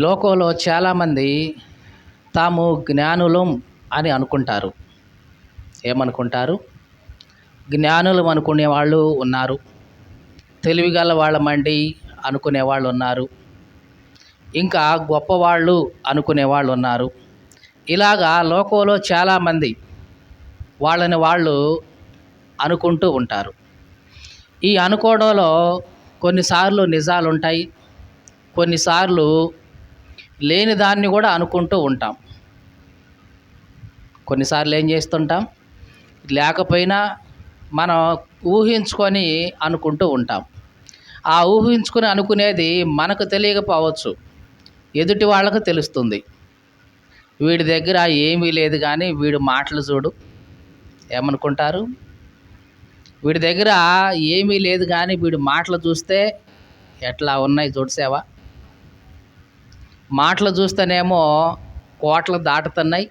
లోకంలో చాలామంది తాము జ్ఞానులం అని అనుకుంటారు. ఏమనుకుంటారు? జ్ఞానులం అనుకునే వాళ్ళు ఉన్నారు. తెలివిగల వాళ్ళమండి అనుకునే వాళ్ళు ఉన్నారు. ఇంకా గొప్పవాళ్ళు అనుకునే వాళ్ళు ఉన్నారు. ఇలాగా లోకంలో చాలామంది వాళ్ళని వాళ్ళు అనుకుంటూ ఉంటారు. ఈ అనుకోవడంలో కొన్నిసార్లు నిజాలుంటాయి. కొన్నిసార్లు లేని దాన్ని కూడా అనుకుంటూ ఉంటాం. కొన్నిసార్లు ఏం చేస్తుంటాం? లేకపోయినా మనం ఊహించుకొని అనుకుంటూ ఉంటాం. ఆ ఊహించుకొని అనుకునేది మనకు తెలియకపోవచ్చు. ఎదుటి వాళ్ళకు తెలుస్తుంది. వీడి దగ్గర ఏమీ లేదు కానీ వీడు మాటలు చూడు. ఏమనుకుంటారు? వీడి దగ్గర ఏమీ లేదు కానీ వీడి మాటలు చూస్తే ఎట్లా ఉన్నాయి చూడసేవా మాటలు చూస్తేనేమో కోట్లు దాటుతున్నాయి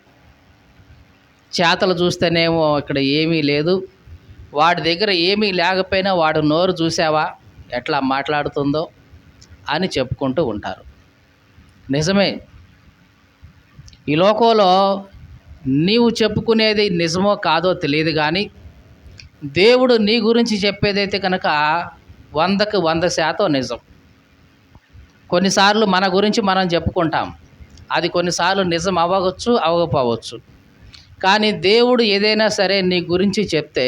చేతలు చూస్తేనేమో ఇక్కడ ఏమీ లేదు. వాడి దగ్గర ఏమీ లేకపోయినా వాడు నోరు చూసావా ఎట్లా మాట్లాడుతుందో అని చెప్పుకుంటూ ఉంటారు. నిజమే. ఈ లోకంలో నీవు చెప్పుకునేది నిజమో కాదో తెలియదు కానీ దేవుడు నీ గురించి చెప్పేదైతే కనుక వందకు వంద శాతం నిజం. కొన్నిసార్లు మన గురించి మనం చెప్పుకుంటాం. అది కొన్నిసార్లు నిజం అవ్వచ్చు అవ్వకపోవచ్చు. కానీ దేవుడు ఏదైనా సరే నీ గురించి చెప్తే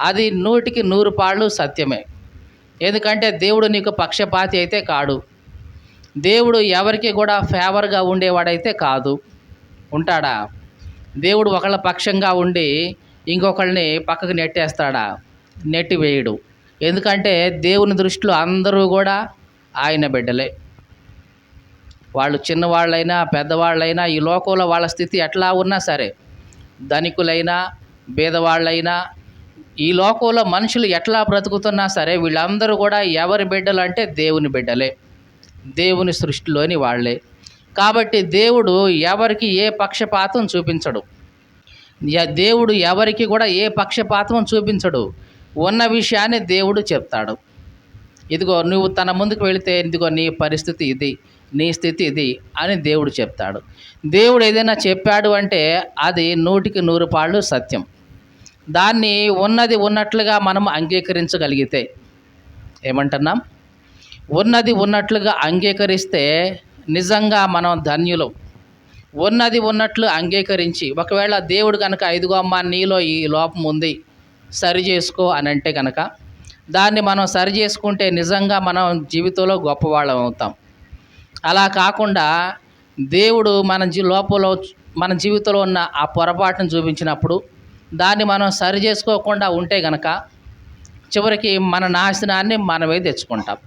అది నూటికి నూరు పాళ్ళు సత్యమే. ఎందుకంటే దేవుడు నీకు పక్షపాతి అయితే కాడు. దేవుడు ఎవరికి కూడా ఫేవర్గా ఉండేవాడైతే కాదు. ఉంటాడా? దేవుడు ఒకళ్ళ పక్షంగా ఉండి ఇంకొకళ్ళని పక్కకు నెట్టేస్తాడా? నెట్టి వేయడు ఎందుకంటే దేవుని దృష్టిలో అందరూ కూడా ఆయన బిడ్డలే. వాళ్ళు చిన్నవాళ్ళైనా పెద్దవాళ్ళైనా ఈ లోకంలో వాళ్ళ స్థితి ఎట్లా ఉన్నా సరే ధనికులైనా బీదవాళ్ళైనా ఈ లోకంలో మనుషులు ఎట్లా బ్రతుకుతున్నా సరే వీళ్ళందరూ కూడా ఎవరి బిడ్డలు అంటే దేవుని బిడ్డలే. దేవుని సృష్టిలోని వాళ్ళే. కాబట్టి దేవుడు ఎవరికి ఏ పక్షపాతం చూపించడు. దేవుడు ఎవరికి కూడా ఏ పక్షపాతం చూపించడు. ఉన్న విషయాన్ని దేవుడు చెప్తాడు. ఇదిగో నువ్వు తన ముందుకు వెళితే ఇదిగో నీ పరిస్థితి ఇది. నీ స్థితి ఇది అని దేవుడు చెప్తాడు. దేవుడు ఏదైనా చెప్పాడు అంటే అది నూటికి నూరు పాళ్ళు సత్యం. దాన్ని ఉన్నది ఉన్నట్లుగా మనం అంగీకరించగలిగితే ఏమంటున్నాం? ఉన్నది ఉన్నట్లుగా అంగీకరిస్తే నిజంగా మనం ధన్యులం. ఉన్నది ఉన్నట్లు అంగీకరించి ఒకవేళ దేవుడు కనుక ఐదుగో అమ్మ నీలో ఈ లోపం ఉంది సరి చేసుకో అని అంటే కనుక దాన్ని మనం సరి చేసుకుంటే నిజంగా మనం జీవితంలో గొప్పవాళ్ళం అవుతాం. అలా కాకుండా దేవుడు మన జీ లోపల మన జీవితంలో ఉన్న ఆ పొరపాటును చూపించినప్పుడు దాన్ని మనం సరి చేసుకోకుండా ఉంటే గనక చివరికి మన నాశనాన్ని మనమే తెచ్చుకుంటాం.